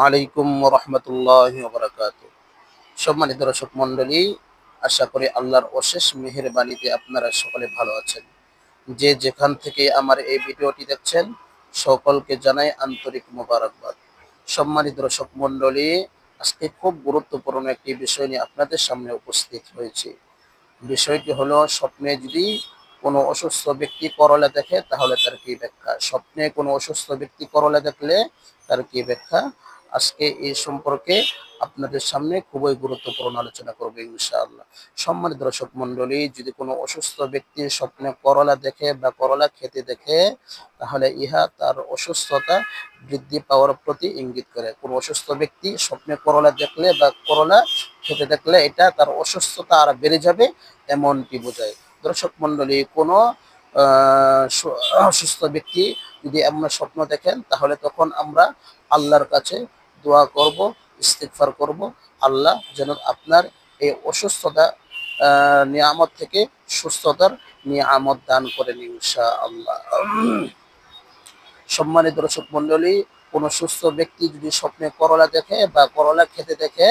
আলাইকুম রহমতুল্লাহ বরকাত সম্মানিত দর্শক মন্ডলী আশা করি আল্লাহর অশেষ মেহেরবানিতে আপনারা সকলে ভালো আছেন। যে যেখান থেকে আমার এই ভিডিওটি দেখছেন, সকলকে জানাই আন্তরিক মোবারকবাদ। সম্মানিত দর্শক মন্ডলী আজকে খুব গুরুত্বপূর্ণ একটি বিষয় নিয়ে আপনাদের সামনে উপস্থিত হয়েছে। বিষয়টি হলো, স্বপ্নে যদি কোনো অসুস্থ ব্যক্তি করলা দেখে, তাহলে তার কি ব্যাখ্যা? স্বপ্নে কোনো অসুস্থ ব্যক্তি করলা দেখলে তার কি ব্যাখ্যা? আজকে এই সম্পর্কে আপনাদের সামনে খুবই গুরুত্বপূর্ণ আলোচনা করব ইনশাআল্লাহ। সম্মানিত দর্শক মন্ডলী যদি কোনো অসুস্থ ব্যক্তি স্বপ্নে করলা দেখে বা করলা খেতে দেখে, তাহলে ইহা তার অসুস্থতা বৃদ্ধি পাওয়ার প্রতি ইঙ্গিত করে। কোনো অসুস্থ ব্যক্তি স্বপ্নে করলা দেখলে বা করলা খেতে দেখলে এটা তার অসুস্থতা আর বেড়ে যাবে এমনটি বোঝায়। দর্শক মন্ডলী কোনো অসুস্থ ব্যক্তি যদি এমন স্বপ্ন দেখেন, তাহলে তখন আমরা আল্লাহর কাছে দোয়া করব, ইস্তিগফার করব। আল্লাহ যেন আপনার এই অসুস্থতা নিয়ামত থেকে সুস্থতার নিয়ামত দান করেন ইনশা আল্লাহ সম্মানিত দর্শক মন্ডলী কোনো সুস্থ ব্যক্তি যদি স্বপ্নে করলা দেখে বা করলা খেতে দেখে,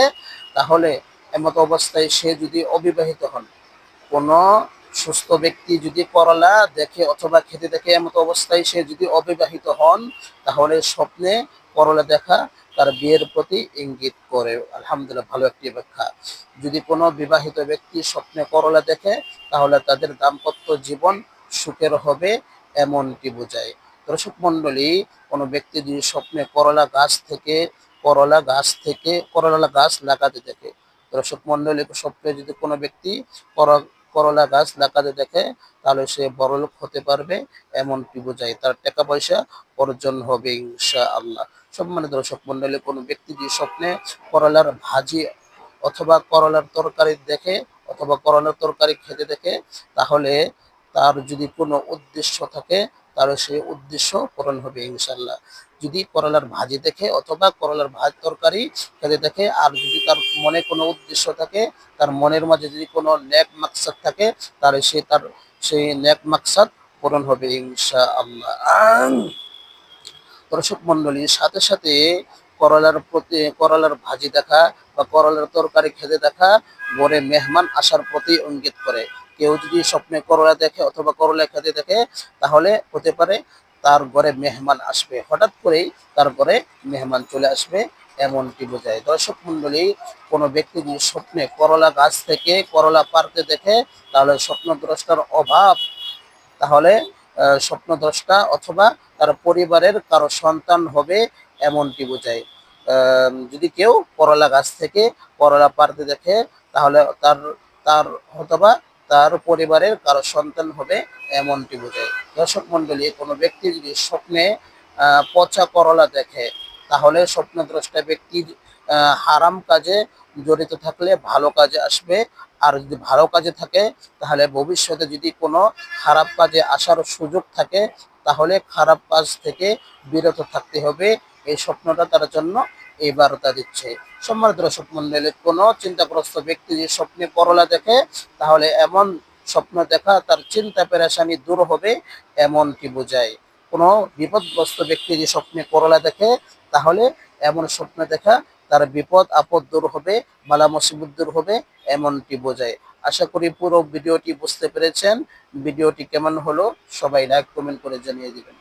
তাহলে এমত অবস্থায় সে যদি অবিবাহিত হন, কোনো সুস্থ ব্যক্তি যদি করলা দেখে অথবা খেতে দেখে এমত অবস্থায় সে যদি অবিবাহিত হন, তাহলে স্বপ্নে করলা দেখা তার বিয়ের প্রতি ইঙ্গিত করে। আলহামদুলিল্লাহ, ভালো একটি ব্যাখ্যা। যদি কোনো বিবাহিত ব্যক্তি স্বপ্নে করলা দেখে, তাহলে তাদের দাম্পত্য জীবন সুখের হবে এমনটি বোঝায়। দর্শক মন্ডলী কোনো ব্যক্তি যদি স্বপ্নে করলা গাছ থেকে, করলা গাছ থেকে, করলা গাছ লাগাতে দেখে, দর্শক মন্ডলী স্বপ্নে যদি কোনো ব্যক্তি কর- করলা গাছ লাগাতে দেখে, তাহলে সে বড়লোক হতে পারবে, এমনটি বোঝায়। তার টাকা পয়সা অর্জন হবে ইনশা আল্লাহ সম্মানিত দর্শক মন্ডলী, কোনো ব্যক্তি যদি স্বপ্নে করলার ভাজি অথবা করলার তরকারি দেখে অথবা করলার তরকারি খেতে দেখে, তাহলে তার যদি কোনো উদ্দেশ্য থাকে, তাহলে সেই উদ্দেশ্য পূরণ হবে ইনশাল্লাহ যদি করলার ভাজি দেখে অথবা করলার ভাজ তরকারি খেতে দেখে, আর যদি তার মনে কোনো উদ্দেশ্য থাকে, তার মনের মাঝে যদি কোনো ন্যাক মাকসাদ থাকে, তাহলে সে তার সেই ন্যাক মাকসাদ পূরণ হবে ইনশা আল্লাহ দর্শক মন্ডলীর সাথে সাথে করলার প্রতি, করলার ভাজি দেখা বা করলার তরকারি খেতে দেখা, ঘরে মেহমান আসার প্রতি ইঙ্গিত করে। কেউ যদি স্বপ্নে করলা দেখে অথবা করলা খেতে দেখে, তাহলে হতে পারে তার ঘরে মেহমান আসবে। হঠাৎ করেই তার ঘরে মেহমান চলে আসবে এমনটি বোঝায়। দর্শক মন্ডলী কোনো ব্যক্তি যদি স্বপ্নে করলা গাছ থেকে, করলা পারতে দেখে, তাহলে স্বপ্নদ্রষ্টার অভাব, তাহলে স্বপ্নদ্রষ্টা অথবা তার পরিবারের কারও সন্তান হবে এমনটি বোঝায়। যদি কেউ করলা গাছ থেকে, করলা পারতে দেখে, তাহলে তার তার অথবা তার পরিবারের কারও সন্তান হবে এমনটি বোঝায়। দর্শক মন্ডলী কোনো ব্যক্তি যদি স্বপ্নে পচা করলা দেখে তাহলে স্বপ্নদ্রষ্টা ব্যক্তি আহ, হারাম কাজে জড়িত থাকলে ভালো কাজে আসবে। আর যদি ভালো কাজে থাকে তাহলে ভবিষ্যতে যদি কোনো খারাপ কাজে আসার সুযোগ থাকে তাহলে খারাপ কাজ থেকে বিরত থাকতে হবে। এই স্বপ্নটা তার জন্য এই বার্তা দিচ্ছে। সম্মানিত দর্শক মন্ডলী কোনো চিন্তাগ্রস্ত ব্যক্তি যে স্বপ্নে করলা দেখে তাহলে এমন স্বপ্ন দেখা, তার চিন্তা পেরেশানি দূর হবে এমনটি বোঝায়। কোনো বিপদগ্রস্ত ব্যক্তি যে স্বপ্নে করলা দেখে, তাহলে এমন স্বপ্ন দেখা তার বিপদ, আপদ দূর হবে মালা মুসিবত দূর হবে এমনটি বোঝায়। আশা করি পুরো ভিডিওটি বুঝতে পেরেছেন। ভিডিওটি কেমন হলো সবাই লাইক, কমেন্ট করে জানিয়ে দিবেন।